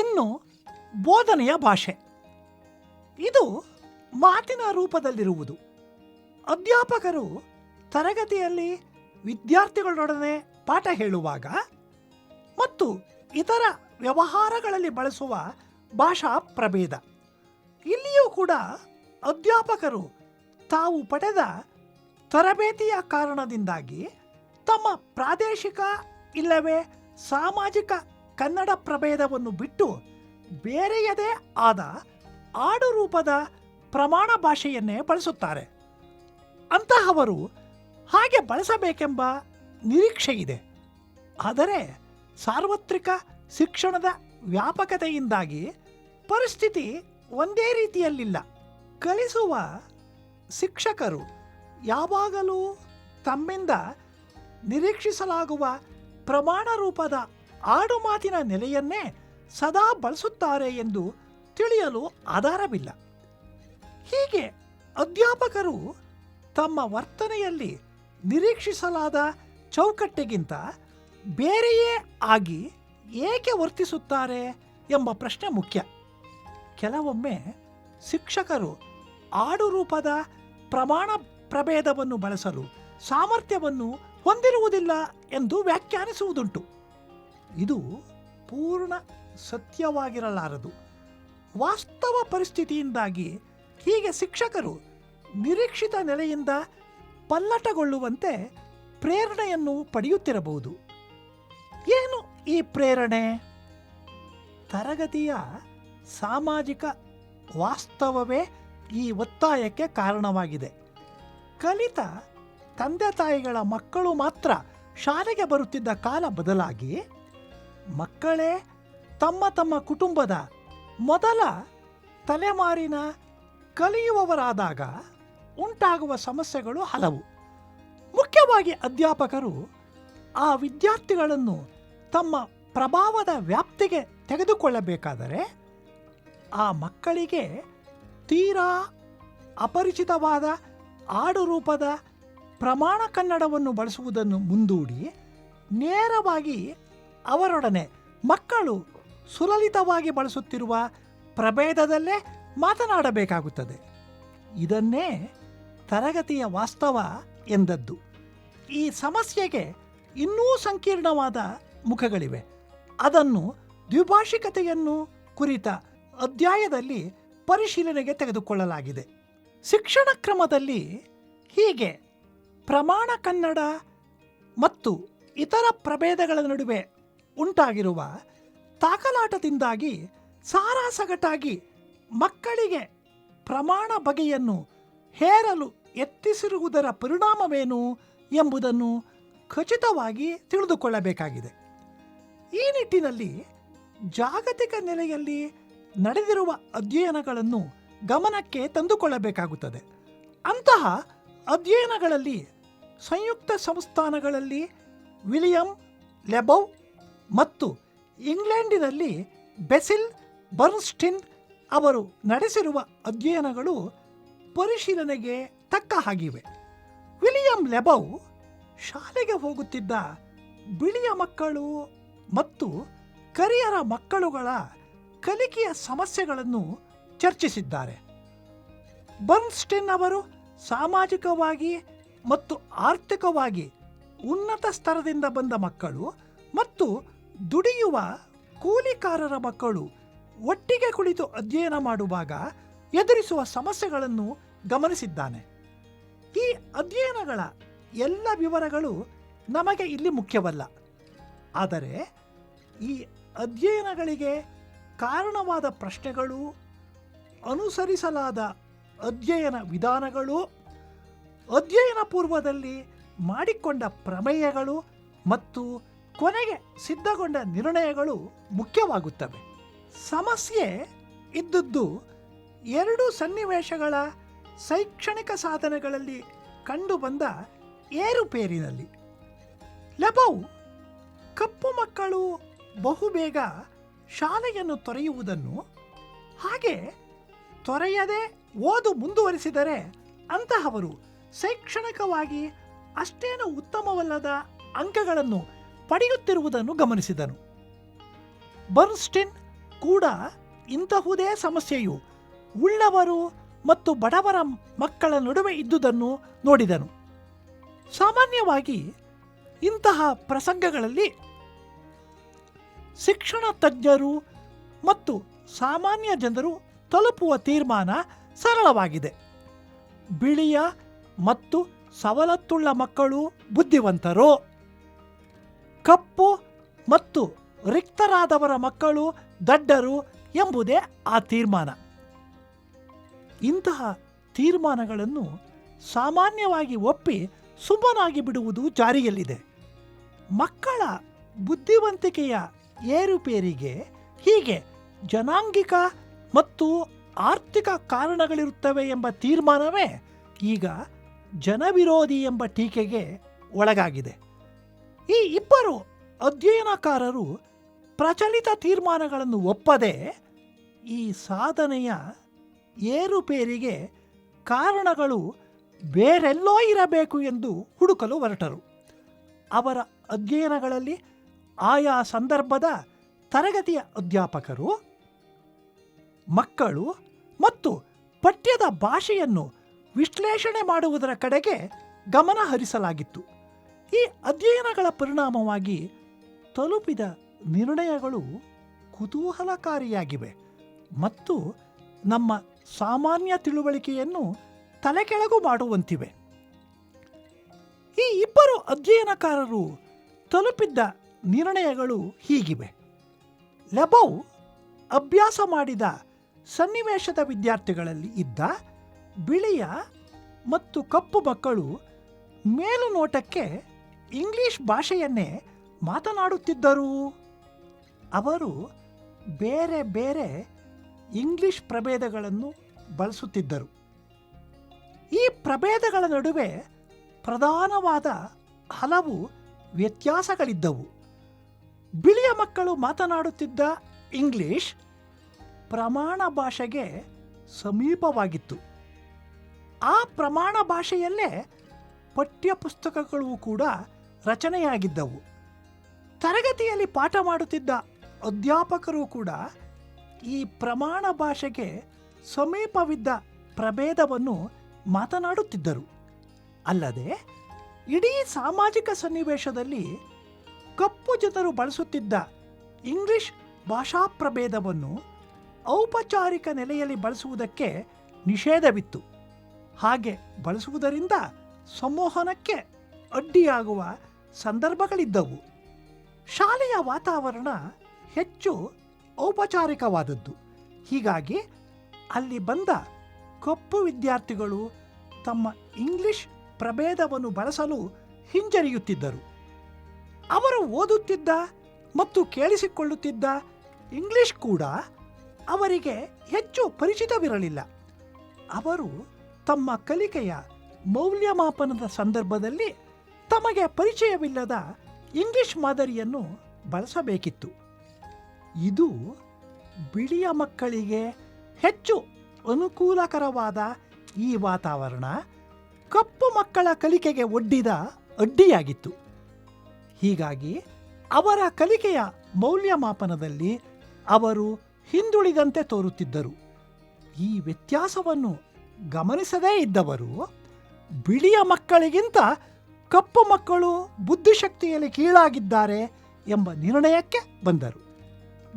ಇನ್ನು ಬೋಧನೆಯ ಭಾಷೆ. ಇದು ಮಾತಿನ ರೂಪದಲ್ಲಿರುವುದು. ಅಧ್ಯಾಪಕರು ತರಗತಿಯಲ್ಲಿ ವಿದ್ಯಾರ್ಥಿಗಳೊಡನೆ ಪಾಠ ಹೇಳುವಾಗ ಮತ್ತು ಇತರ ವ್ಯವಹಾರಗಳಲ್ಲಿ ಬಳಸುವ ಭಾಷಾ ಪ್ರಭೇದ. ಇಲ್ಲಿಯೂ ಕೂಡ ಅಧ್ಯಾಪಕರು ತಾವು ಪಡೆದ ತರಬೇತಿಯ ಕಾರಣದಿಂದಾಗಿ ತಮ್ಮ ಪ್ರಾದೇಶಿಕ ಇಲ್ಲವೇ ಸಾಮಾಜಿಕ ಕನ್ನಡ ಪ್ರಭೇದವನ್ನು ಬಿಟ್ಟು ಬೇರೆಯದೇ ಆದ ಆಡು ರೂಪದ ಪ್ರಮಾಣ ಭಾಷೆಯನ್ನೇ ಬಳಸುತ್ತಾರೆ. ಅಂತಹವರು ಹಾಗೆ ಬಳಸಬೇಕೆಂಬ ನಿರೀಕ್ಷೆ ಇದೆ. ಆದರೆ ಸಾರ್ವತ್ರಿಕ ಶಿಕ್ಷಣದ ವ್ಯಾಪಕತೆಯಿಂದಾಗಿ ಪರಿಸ್ಥಿತಿ ಒಂದೇ ರೀತಿಯಲ್ಲಿಲ್ಲ. ಕಲಿಸುವ ಶಿಕ್ಷಕರು ಯಾವಾಗಲೂ ತಮ್ಮಿಂದ ನಿರೀಕ್ಷಿಸಲಾಗುವ ಪ್ರಮಾಣ ರೂಪದ ಆಡುಮಾತಿನ ನೆಲೆಯನ್ನೇ ಸದಾ ಬಳಸುತ್ತಾರೆ ಎಂದು ತಿಳಿಯಲು ಆಧಾರವಿಲ್ಲ. ಹೀಗೆ ಅಧ್ಯಾಪಕರು ತಮ್ಮ ವರ್ತನೆಯಲ್ಲಿ ನಿರೀಕ್ಷಿಸಲಾದ ಚೌಕಟ್ಟಿಗಿಂತ ಬೇರೆಯೇ ಆಗಿ ಏಕೆ ವರ್ತಿಸುತ್ತಾರೆ ಎಂಬ ಪ್ರಶ್ನೆ ಮುಖ್ಯ. ಕೆಲವೊಮ್ಮೆ ಶಿಕ್ಷಕರು ಆಡು ರೂಪದ ಪ್ರಮಾಣ ಪ್ರಭೇದವನ್ನು ಬಳಸಲು ಸಾಮರ್ಥ್ಯವನ್ನು ಹೊಂದಿರುವುದಿಲ್ಲ ಎಂದು ವ್ಯಾಖ್ಯಾನಿಸುವುದುಂಟು. ಇದು ಪೂರ್ಣ ಸತ್ಯವಾಗಿರಲಾರದು. ವಾಸ್ತವ ಪರಿಸ್ಥಿತಿಯಿಂದಾಗಿ ಹೀಗೆ ಶಿಕ್ಷಕರು ನಿರೀಕ್ಷಿತ ನೆಲೆಯಿಂದ ಪಲ್ಲಟಗೊಳ್ಳುವಂತೆ ಪ್ರೇರಣೆಯನ್ನು ಪಡೆಯುತ್ತಿರಬಹುದು. ಏನು ಈ ಪ್ರೇರಣೆ? ತರಗತಿಯ ಸಾಮಾಜಿಕ ವಾಸ್ತವವೇ ಈ ಒತ್ತಾಯಕ್ಕೆ ಕಾರಣವಾಗಿದೆ. ಕಲಿತ ತಂದೆ ತಾಯಿಗಳ ಮಕ್ಕಳು ಮಾತ್ರ ಶಾಲೆಗೆ ಬರುತ್ತಿದ್ದ ಕಾಲ ಬದಲಾಗಿ ಮಕ್ಕಳೇ, ತಮ್ಮ ತಮ್ಮ ಕುಟುಂಬದ ಮೊದಲ ತಲೆಮಾರಿನ ಕಲಿಯುವವರಾದಾಗ ಉಂಟಾಗುವ ಸಮಸ್ಯೆಗಳು ಹಲವು. ಮುಖ್ಯವಾಗಿ ಅಧ್ಯಾಪಕರು ಆ ವಿದ್ಯಾರ್ಥಿಗಳನ್ನು ತಮ್ಮ ಪ್ರಭಾವದ ವ್ಯಾಪ್ತಿಗೆ ತೆಗೆದುಕೊಳ್ಳಬೇಕಾದರೆ ಆ ಮಕ್ಕಳಿಗೆ ತೀರಾ ಅಪರಿಚಿತವಾದ ಆಡು ರೂಪದ ಪ್ರಮಾಣ ಕನ್ನಡವನ್ನು ಬಳಸುವುದನ್ನು ಮುಂದೂಡಿ ನೇರವಾಗಿ ಅವರೊಡನೆ ಮಕ್ಕಳು ಸುಲಲಿತವಾಗಿ ಬಳಸುತ್ತಿರುವ ಪ್ರಭೇದದಲ್ಲೇ ಮಾತನಾಡಬೇಕಾಗುತ್ತದೆ. ಇದನ್ನೇ ತರಗತಿಯ ವಾಸ್ತವ ಎಂದದ್ದು. ಈ ಸಮಸ್ಯೆಗೆ ಇನ್ನೂ ಸಂಕೀರ್ಣವಾದ ಮುಖಗಳಿವೆ. ಅದನ್ನು ದ್ವಿಭಾಷಿಕತೆಯನ್ನು ಕುರಿತ ಅಧ್ಯಾಯದಲ್ಲಿ ಪರಿಶೀಲನೆಗೆ ತೆಗೆದುಕೊಳ್ಳಲಾಗಿದೆ. ಶಿಕ್ಷಣ ಕ್ರಮದಲ್ಲಿ ಹೀಗೆ ಪ್ರಮಾಣ ಕನ್ನಡ ಮತ್ತು ಇತರ ಪ್ರಭೇದಗಳ ನಡುವೆ ಉಂಟಾಗಿರುವ ತಾಕಲಾಟದಿಂದಾಗಿ ಸಾರಾಸಗಟಾಗಿ ಮಕ್ಕಳಿಗೆ ಪ್ರಮಾಣ ಬಗೆಯನ್ನು ಹೇರಲು ಎತ್ತಿಸಿರುವುದರ ಪರಿಣಾಮವೇನು ಎಂಬುದನ್ನು ಖಚಿತವಾಗಿ ತಿಳಿದುಕೊಳ್ಳಬೇಕಾಗಿದೆ. ಈ ನಿಟ್ಟಿನಲ್ಲಿ ಜಾಗತಿಕ ನೆಲೆಯಲ್ಲಿ ನಡೆದಿರುವ ಅಧ್ಯಯನಗಳನ್ನು ಗಮನಕ್ಕೆ ತಂದುಕೊಳ್ಳಬೇಕಾಗುತ್ತದೆ. ಅಂತಹ ಅಧ್ಯಯನಗಳಲ್ಲಿ ಸಂಯುಕ್ತ ಸಂಸ್ಥಾನಗಳಲ್ಲಿ ವಿಲಿಯಂ ಲೆಬೌ ಮತ್ತು ಇಂಗ್ಲೆಂಡಿನಲ್ಲಿ ಬೆಸಿಲ್ ಬರ್ನ್ಸ್ಟಿನ್ ಅವರು ನಡೆಸಿರುವ ಅಧ್ಯಯನಗಳು ಪರಿಶೀಲನೆಗೆ ತಕ್ಕ ಹಾಗಿವೆ. ವಿಲಿಯಂ ಲೆಬೌ ಶಾಲೆಗೆ ಹೋಗುತ್ತಿದ್ದ ಬಿಳಿಯ ಮಕ್ಕಳು ಮತ್ತು ಕರಿಯರ ಮಕ್ಕಳುಗಳ ಕಲಿಕೆಯ ಸಮಸ್ಯೆಗಳನ್ನು ಚರ್ಚಿಸಿದ್ದಾರೆ. ಬರ್ನ್ಸ್ಟಿನ್ ಅವರು ಸಾಮಾಜಿಕವಾಗಿ ಮತ್ತು ಆರ್ಥಿಕವಾಗಿ ಉನ್ನತ ಸ್ತರದಿಂದ ಬಂದ ಮಕ್ಕಳು ಮತ್ತು ದುಡಿಯುವ ಕೂಲಿಕಾರರ ಮಕ್ಕಳು ಒಟ್ಟಿಗೆ ಕುಳಿತು ಅಧ್ಯಯನ ಮಾಡುವಾಗ ಎದುರಿಸುವ ಸಮಸ್ಯೆಗಳನ್ನು ಗಮನಿಸಿದ್ದಾನೆ. ಈ ಅಧ್ಯಯನಗಳ ಎಲ್ಲ ವಿವರಗಳು ನಮಗೆ ಇಲ್ಲಿ ಮುಖ್ಯವಲ್ಲ. ಆದರೆ ಈ ಅಧ್ಯಯನಗಳಿಗೆ ಕಾರಣವಾದ ಪ್ರಶ್ನೆಗಳು, ಅನುಸರಿಸಲಾದ ಅಧ್ಯಯನ ವಿಧಾನಗಳು, ಅಧ್ಯಯನ ಪೂರ್ವದಲ್ಲಿ ಮಾಡಿಕೊಂಡ ಪ್ರಮೇಯಗಳು ಮತ್ತು ಕೊನೆಗೆ ಸಿದ್ಧಗೊಂಡ ನಿರ್ಣಯಗಳು ಮುಖ್ಯವಾಗುತ್ತವೆ. ಸಮಸ್ಯೆ ಇದ್ದದ್ದು ಎರಡು ಸನ್ನಿವೇಶಗಳ ಶೈಕ್ಷಣಿಕ ಸಾಧನೆಗಳಲ್ಲಿ ಕಂಡುಬಂದ ಏರುಪೇರಿನಲ್ಲಿ. ಲೆಬೌ ಕಪ್ಪು ಮಕ್ಕಳು ಬಹುಬೇಗ ಶಾಲೆಯನ್ನು ತೊರೆಯುವುದನ್ನು, ಹಾಗೆ ತೊರೆಯದೆ ಓದು ಮುಂದುವರಿಸಿದರೆ ಅಂತಹವರು ಶೈಕ್ಷಣಿಕವಾಗಿ ಅಷ್ಟೇನು ಉತ್ತಮವಲ್ಲದ ಅಂಕಗಳನ್ನು ಪಡೆಯುತ್ತಿರುವುದನ್ನು ಗಮನಿಸಿದನು. ಬರ್ನ್ಸ್ಟಿನ್ ಕೂಡ ಇಂತಹುದೇ ಸಮಸ್ಯೆಯು ಉಳ್ಳವರು ಮತ್ತು ಬಡವರ ಮಕ್ಕಳ ನಡುವೆ ಇದ್ದುದನ್ನು ನೋಡಿದನು. ಸಾಮಾನ್ಯವಾಗಿ ಇಂತಹ ಪ್ರಸಂಗಗಳಲ್ಲಿ ಶಿಕ್ಷಣ ತಜ್ಞರು ಮತ್ತು ಸಾಮಾನ್ಯ ಜನರು ತಲುಪುವ ತೀರ್ಮಾನ ಸರಳವಾಗಿದೆ. ಬಿಳಿಯ ಮತ್ತು ಸವಲತ್ತುಳ್ಳ ಮಕ್ಕಳು ಬುದ್ಧಿವಂತರು? ಕಪ್ಪು ಮತ್ತು ರಿಕ್ತರಾದವರ ಮಕ್ಕಳು ದಡ್ಡರು ಎಂಬುದೇ ಆ ತೀರ್ಮಾನ. ಇಂತಹ ತೀರ್ಮಾನಗಳನ್ನು ಸಾಮಾನ್ಯವಾಗಿ ಒಪ್ಪಿ ಸುಮ್ಮನಾಗಿ ಬಿಡುವುದು ಜಾರಿಯಲ್ಲಿದೆ. ಮಕ್ಕಳ ಬುದ್ಧಿವಂತಿಕೆಯ ಏರುಪೇರಿಗೆ ಹೀಗೆ ಜನಾಂಗಿಕ ಮತ್ತು ಆರ್ಥಿಕ ಕಾರಣಗಳಿರುತ್ತವೆ ಎಂಬ ತೀರ್ಮಾನವೇ ಈಗ ಜನವಿರೋಧಿ ಎಂಬ ಟೀಕೆಗೆ ಒಳಗಾಗಿದೆ. ಈ ಇಬ್ಬರು ಅಧ್ಯಯನಕಾರರು ಪ್ರಚಲಿತ ತೀರ್ಮಾನಗಳನ್ನು ಒಪ್ಪದೆ ಈ ಸಾಧನೆಯ ಏರುಪೇರಿಗೆ ಕಾರಣಗಳು ಬೇರೆಲ್ಲೋ ಇರಬೇಕು ಎಂದು ಹುಡುಕಲು ಹೊರಟರು. ಅವರ ಅಧ್ಯಯನಗಳಲ್ಲಿ ಆಯಾ ಸಂದರ್ಭದ ತರಗತಿಯ ಅಧ್ಯಾಪಕರು, ಮಕ್ಕಳು ಮತ್ತು ಪಠ್ಯದ ಭಾಷೆಯನ್ನು ವಿಶ್ಲೇಷಣೆ ಮಾಡುವುದರ ಕಡೆಗೆ ಗಮನ ಹರಿಸಲಾಗಿತ್ತು. ಈ ಅಧ್ಯಯನಗಳ ಪರಿಣಾಮವಾಗಿ ತಲುಪಿದ ನಿರ್ಣಯಗಳು ಕುತೂಹಲಕಾರಿಯಾಗಿವೆ ಮತ್ತು ನಮ್ಮ ಸಾಮಾನ್ಯ ತಿಳುವಳಿಕೆಯನ್ನು ತಲೆಕೆಳಗು ಮಾಡುವಂತಿವೆ. ಈ ಇಬ್ಬರು ಅಧ್ಯಯನಕಾರರು ತಲುಪಿದ್ದ ನಿರ್ಣಯಗಳು ಹೀಗಿವೆ. ಲೆಬೌ ಅಭ್ಯಾಸ ಮಾಡಿದ ಸನ್ನಿವೇಶದ ವಿದ್ಯಾರ್ಥಿಗಳಲ್ಲಿ ಇದ್ದ ಬಿಳಿಯ ಮತ್ತು ಕಪ್ಪು ಮಕ್ಕಳು ಮೇಲುನೋಟಕ್ಕೆ ಇಂಗ್ಲಿಷ್ ಭಾಷೆಯನ್ನೇ ಮಾತನಾಡುತ್ತಿದ್ದರು. ಅವರು ಬೇರೆ ಬೇರೆ ಇಂಗ್ಲಿಷ್ ಪ್ರಭೇದಗಳನ್ನು ಬಳಸುತ್ತಿದ್ದರು. ಈ ಪ್ರಭೇದಗಳ ನಡುವೆ ಪ್ರಧಾನವಾದ ಹಲವು ವ್ಯತ್ಯಾಸಗಳಿದ್ದವು. ಬಿಳಿಯ ಮಕ್ಕಳು ಮಾತನಾಡುತ್ತಿದ್ದ ಇಂಗ್ಲಿಷ್ ಪ್ರಮಾಣ ಭಾಷೆಗೆ ಸಮೀಪವಾಗಿತ್ತು. ಆ ಪ್ರಮಾಣ ಭಾಷೆಯಲ್ಲೇ ಪಠ್ಯಪುಸ್ತಕಗಳು ಕೂಡ ರಚನೆಯಾಗಿದ್ದವು. ತರಗತಿಯಲ್ಲಿ ಪಾಠ ಮಾಡುತ್ತಿದ್ದ ಅಧ್ಯಾಪಕರು ಕೂಡ ಈ ಪ್ರಮಾಣ ಭಾಷೆಗೆ ಸಮೀಪವಿದ್ದ ಪ್ರಭೇದವನ್ನು ಮಾತನಾಡುತ್ತಿದ್ದರು. ಅಲ್ಲದೆ, ಇಡೀ ಸಾಮಾಜಿಕ ಸನ್ನಿವೇಶದಲ್ಲಿ ಕಪ್ಪು ಜನರು ಬಳಸುತ್ತಿದ್ದ ಇಂಗ್ಲಿಷ್ ಭಾಷಾ ಪ್ರಭೇದವನ್ನು ಔಪಚಾರಿಕ ನೆಲೆಯಲ್ಲಿ ಬಳಸುವುದಕ್ಕೆ ನಿಷೇಧವಿತ್ತು. ಹಾಗೆ ಬಳಸುವುದರಿಂದ ಸಂವಹನಕ್ಕೆ ಅಡ್ಡಿಯಾಗುವ ಸಂದರ್ಭಗಳಿದ್ದವು. ಶಾಲೆಯ ವಾತಾವರಣ ಹೆಚ್ಚು ಔಪಚಾರಿಕವಾದದ್ದು. ಹೀಗಾಗಿ ಅಲ್ಲಿ ಬಂದ ಕಪ್ಪು ವಿದ್ಯಾರ್ಥಿಗಳು ತಮ್ಮ ಇಂಗ್ಲಿಷ್ ಪ್ರಭೇದವನ್ನು ಬಳಸಲು ಹಿಂಜರಿಯುತ್ತಿದ್ದರು. ಅವರು ಓದುತ್ತಿದ್ದ ಮತ್ತು ಕೇಳಿಸಿಕೊಳ್ಳುತ್ತಿದ್ದ ಇಂಗ್ಲಿಷ್ ಕೂಡ ಅವರಿಗೆ ಹೆಚ್ಚು ಪರಿಚಿತವಿರಲಿಲ್ಲ. ಅವರು ತಮ್ಮ ಕಲಿಕೆಯ ಮೌಲ್ಯಮಾಪನದ ಸಂದರ್ಭದಲ್ಲಿ ತಮಗೆ ಪರಿಚಯವಿಲ್ಲದ ಇಂಗ್ಲಿಷ್ ಮಾದರಿಯನ್ನು ಬಳಸಬೇಕಿತ್ತು. ಇದು ಬಿಳಿಯ ಮಕ್ಕಳಿಗೆ ಹೆಚ್ಚು ಅನುಕೂಲಕರವಾದ ಈ ವಾತಾವರಣ ಕಪ್ಪು ಮಕ್ಕಳ ಕಲಿಕೆಗೆ ಒಡ್ಡಿದ ಅಡ್ಡಿಯಾಗಿತ್ತು. ಹೀಗಾಗಿ ಅವರ ಕಲಿಕೆಯ ಮೌಲ್ಯಮಾಪನದಲ್ಲಿ ಅವರು ಹಿಂದುಳಿದಂತೆ ತೋರುತ್ತಿದ್ದರು. ಈ ವ್ಯತ್ಯಾಸವನ್ನು ಗಮನಿಸದೇ ಇದ್ದವರು ಬಿಳಿಯ ಮಕ್ಕಳಿಗಿಂತ ಕಪ್ಪು ಮಕ್ಕಳು ಬುದ್ಧಿಶಕ್ತಿಯಲ್ಲಿ ಕೀಳಾಗಿದ್ದಾರೆ ಎಂಬ ನಿರ್ಣಯಕ್ಕೆ ಬಂದರು.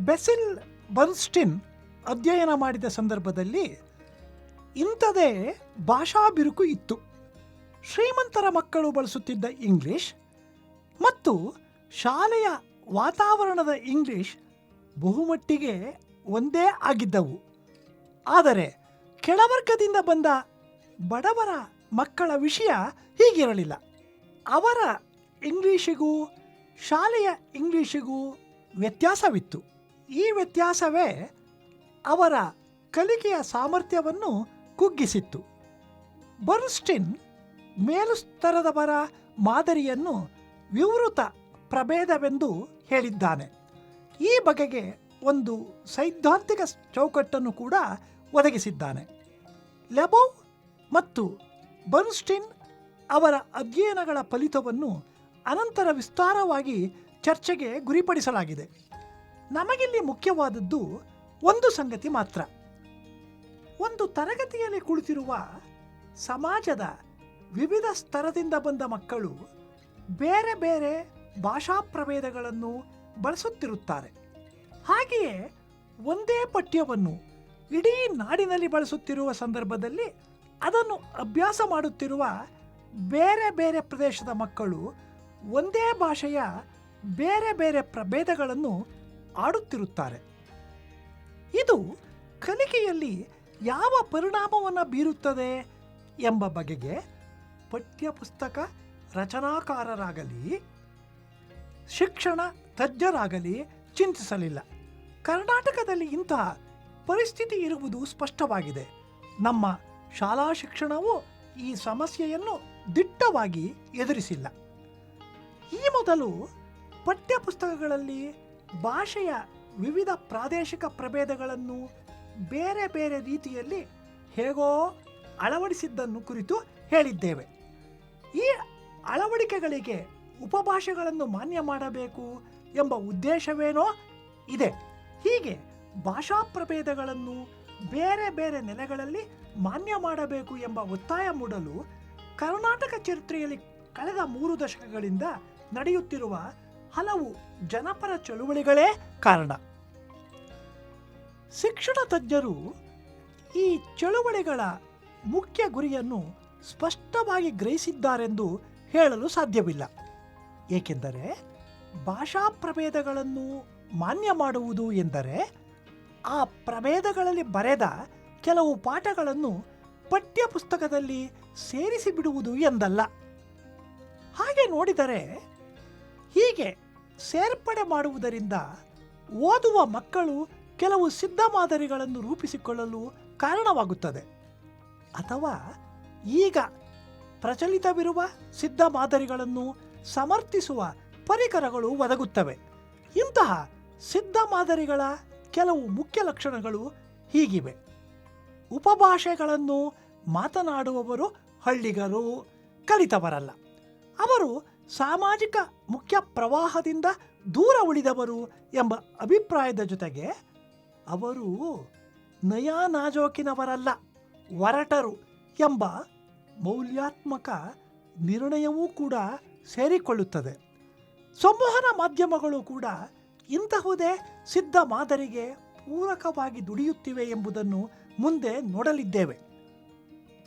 ಬೆಸಿಲ್ ಬನ್ಸ್ಟಿನ್ ಅಧ್ಯಯನ ಮಾಡಿದ ಸಂದರ್ಭದಲ್ಲಿ ಇಂಥದೇ ಭಾಷಾ ಬಿರುಕು ಇತ್ತು. ಶ್ರೀಮಂತರ ಮಕ್ಕಳು ಬಳಸುತ್ತಿದ್ದ ಇಂಗ್ಲಿಷ್ ಮತ್ತು ಶಾಲೆಯ ವಾತಾವರಣದ ಇಂಗ್ಲಿಷ್ ಬಹುಮಟ್ಟಿಗೆ ಒಂದೇ ಆಗಿದ್ದವು. ಆದರೆ ಕೆಳವರ್ಗದಿಂದ ಬಂದ ಬಡವರ ಮಕ್ಕಳ ವಿಷಯ ಹೀಗಿರಲಿಲ್ಲ. ಅವರ ಇಂಗ್ಲೀಷಿಗೂ ಶಾಲೆಯ ಇಂಗ್ಲೀಷಿಗೂ ವ್ಯತ್ಯಾಸವಿತ್ತು. ಈ ವ್ಯತ್ಯಾಸವೇ ಅವರ ಕಲಿಕೆಯ ಸಾಮರ್ಥ್ಯವನ್ನು ಕುಗ್ಗಿಸಿತ್ತು. ಬರ್ಸ್ಟಿನ್ ಮೇಲುಸ್ತರದವರ ಮಾದರಿಯನ್ನು ವಿವೃತ ಪ್ರಭೇದವೆಂದು ಹೇಳಿದ್ದಾನೆ. ಈ ಬಗೆಗೆ ಒಂದು ಸೈದ್ಧಾಂತಿಕ ಚೌಕಟ್ಟನ್ನು ಕೂಡ ಒದಗಿಸಿದ್ದಾನೆ. ಲೆಬೋವ್ ಮತ್ತು ಬರ್ನ್ಸ್ಟಿನ್ ಅವರ ಅಧ್ಯಯನಗಳ ಫಲಿತವನ್ನು ಅನಂತರ ವಿಸ್ತಾರವಾಗಿ ಚರ್ಚೆಗೆ ಗುರಿಪಡಿಸಲಾಗಿದೆ. ನಮಗಿಲ್ಲಿ ಮುಖ್ಯವಾದದ್ದು ಒಂದು ಸಂಗತಿ ಮಾತ್ರ. ಒಂದು ತರಗತಿಯಲ್ಲಿ ಕುಳಿತಿರುವ ಸಮಾಜದ ವಿವಿಧ ಸ್ತರದಿಂದ ಬಂದ ಮಕ್ಕಳು ಬೇರೆ ಬೇರೆ ಭಾಷಾ ಪ್ರಭೇದಗಳನ್ನು ಬಳಸುತ್ತಿರುತ್ತಾರೆ. ಹಾಗೆಯೇ ಒಂದೇ ಪಠ್ಯವನ್ನು ಇಡೀ ನಾಡಿನಲ್ಲಿ ಬಳಸುತ್ತಿರುವ ಸಂದರ್ಭದಲ್ಲಿ ಅದನ್ನು ಅಭ್ಯಾಸ ಮಾಡುತ್ತಿರುವ ಬೇರೆ ಬೇರೆ ಪ್ರದೇಶದ ಮಕ್ಕಳು ಒಂದೇ ಭಾಷೆಯ ಬೇರೆ ಬೇರೆ ಪ್ರಭೇದಗಳನ್ನು ಆಡುತ್ತಿರುತ್ತಾರೆ. ಇದು ಕಲಿಕೆಯಲ್ಲಿ ಯಾವ ಪರಿಣಾಮವನ್ನು ಬೀರುತ್ತದೆ ಎಂಬ ಬಗೆಗೆ ಪಠ್ಯಪುಸ್ತಕ ರಚನಾಕಾರರಾಗಲಿ, ಶಿಕ್ಷಣ ತಜ್ಞರಾಗಲಿ ಚಿಂತಿಸಲಿಲ್ಲ. ಕರ್ನಾಟಕದಲ್ಲಿ ಇಂತಹ ಪರಿಸ್ಥಿತಿ ಇರುವುದು ಸ್ಪಷ್ಟವಾಗಿದೆ. ನಮ್ಮ ಶಾಲಾ ಶಿಕ್ಷಣವು ಈ ಸಮಸ್ಯೆಯನ್ನು ದಿಟ್ಟವಾಗಿ ಎದುರಿಸಿಲ್ಲ. ಈ ಮೊದಲು ಪಠ್ಯಪುಸ್ತಕಗಳಲ್ಲಿ ಭಾಷೆಯ ವಿವಿಧ ಪ್ರಾದೇಶಿಕ ಪ್ರಭೇದಗಳನ್ನು ಬೇರೆ ಬೇರೆ ರೀತಿಯಲ್ಲಿ ಹೇಗೋ ಅಳವಡಿಸಿದ್ದನ್ನು ಕುರಿತು ಹೇಳಿದ್ದೇವೆ. ಈ ಅಳವಡಿಕೆಗಳಿಗೆ ಉಪಭಾಷೆಗಳನ್ನು ಮಾನ್ಯ ಮಾಡಬೇಕು ಎಂಬ ಉದ್ದೇಶವೇನೋ ಇದೆ. ಹೀಗೆ ಭಾಷಾ ಪ್ರಭೇದಗಳನ್ನು ಬೇರೆ ಬೇರೆ ನೆಲೆಗಳಲ್ಲಿ ಮಾನ್ಯ ಮಾಡಬೇಕು ಎಂಬ ಒತ್ತಾಯ ಮೂಡಲು ಕರ್ನಾಟಕ ಚರಿತ್ರೆಯಲ್ಲಿ ಕಳೆದ ಮೂರು ದಶಕಗಳಿಂದ ನಡೆಯುತ್ತಿರುವ ಹಲವು ಜನಪರ ಚಳುವಳಿಗಳೇ ಕಾರಣ. ಶಿಕ್ಷಣ ತಜ್ಞರು ಈ ಚಳುವಳಿಗಳ ಮುಖ್ಯ ಗುರಿಯನ್ನು ಸ್ಪಷ್ಟವಾಗಿ ಗ್ರಹಿಸಿದ್ದಾರೆಂದು ಹೇಳಲು ಸಾಧ್ಯವಿಲ್ಲ. ಏಕೆಂದರೆ ಭಾಷಾ ಪ್ರಭೇದಗಳನ್ನು ಮಾನ್ಯ ಮಾಡುವುದು ಎಂದರೆ ಆ ಪ್ರಭೇದಗಳಲ್ಲಿ ಬರೆದ ಕೆಲವು ಪಾಠಗಳನ್ನು ಪಠ್ಯಪುಸ್ತಕದಲ್ಲಿ ಸೇರಿಸಿ ಬಿಡುವುದು ಎಂದಲ್ಲ. ಹಾಗೆ ನೋಡಿದರೆ ಹೀಗೆ ಸೇರ್ಪಡೆ ಮಾಡುವುದರಿಂದ ಓದುವ ಮಕ್ಕಳು ಕೆಲವು ಸಿದ್ಧ ಮಾದರಿಗಳನ್ನು ರೂಪಿಸಿಕೊಳ್ಳಲು ಕಾರಣವಾಗುತ್ತದೆ. ಅಥವಾ ಈಗ ಪ್ರಚಲಿತವಿರುವ ಸಿದ್ಧ ಮಾದರಿಗಳನ್ನು ಸಮರ್ಥಿಸುವ ಪರಿಕರಗಳು ಒದಗುತ್ತವೆ. ಇಂತಹ ಸಿದ್ಧ ಮಾದರಿಗಳ ಕೆಲವು ಮುಖ್ಯ ಲಕ್ಷಣಗಳು ಹೀಗಿವೆ. ಉಪಭಾಷೆಗಳನ್ನು ಮಾತನಾಡುವವರು ಹಳ್ಳಿಗರು, ಕಲಿತವರಲ್ಲ. ಅವರು ಸಾಮಾಜಿಕ ಮುಖ್ಯ ಪ್ರವಾಹದಿಂದ ದೂರ ಉಳಿದವರು ಎಂಬ ಅಭಿಪ್ರಾಯದ ಜೊತೆಗೆ ಅವರು ನಯಾನಾಜೋಕಿನವರಲ್ಲ ಒರಟರು ಎಂಬ ಮೌಲ್ಯಾತ್ಮಕ ನಿರ್ಣಯವೂ ಕೂಡ ಸೇರಿಕೊಳ್ಳುತ್ತದೆ. ಸಂವಹನ ಮಾಧ್ಯಮಗಳು ಕೂಡ ಇಂತಹುದೇ ಸಿದ್ಧ ಮಾದರಿಗೆ ಪೂರಕವಾಗಿ ದುಡಿಯುತ್ತಿವೆ ಎಂಬುದನ್ನು ಮುಂದೆ ನೋಡಲಿದ್ದೇವೆ.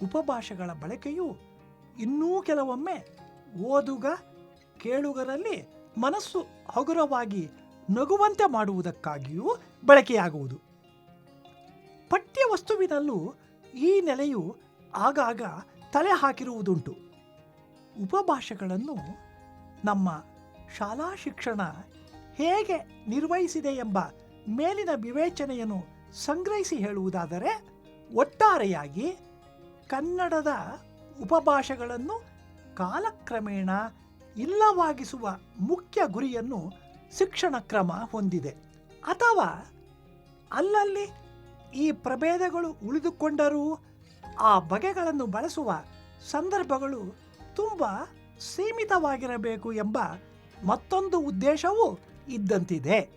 ಉಪಭಾಷೆಗಳ ಬಳಕೆಯು ಇನ್ನೂ ಕೆಲವೊಮ್ಮೆ ಓದುಗ, ಕೇಳುಗರಲ್ಲಿ ಮನಸ್ಸು ಹಗುರವಾಗಿ ನಗುವಂತೆ ಮಾಡುವುದಕ್ಕಾಗಿಯೂ ಬಳಕೆಯಾಗುವುದು. ಪಠ್ಯವಸ್ತುವಿನಲ್ಲೂ ಈ ನೆಲೆಯು ಆಗಾಗ ತಲೆ ಹಾಕಿರುವುದುಂಟು. ಉಪಭಾಷೆಗಳನ್ನು ನಮ್ಮ ಶಾಲಾ ಶಿಕ್ಷಣ ಹೇಗೆ ನಿರ್ವಹಿಸಿದೆ ಎಂಬ ಮೇಲಿನ ವಿವೇಚನೆಯನ್ನು ಸಂಗ್ರಹಿಸಿ ಹೇಳುವುದಾದರೆ, ಒಟ್ಟಾರೆಯಾಗಿ ಕನ್ನಡದ ಉಪಭಾಷೆಗಳನ್ನು ಕಾಲಕ್ರಮೇಣ ಇಲ್ಲವಾಗಿಸುವ ಮುಖ್ಯ ಗುರಿಯನ್ನು ಶಿಕ್ಷಣ ಕ್ರಮ ಹೊಂದಿದೆ. ಅಥವಾ ಅಲ್ಲಲ್ಲಿ ಈ ಪ್ರಭೇದಗಳು ಉಳಿದುಕೊಂಡರೂ ಆ ಬಗೆಗಳನ್ನು ಬಳಸುವ ಸಂದರ್ಭಗಳು ತುಂಬ ಸೀಮಿತವಾಗಿರಬೇಕು ಎಂಬ ಮತ್ತೊಂದು ಉದ್ದೇಶವೂ identidade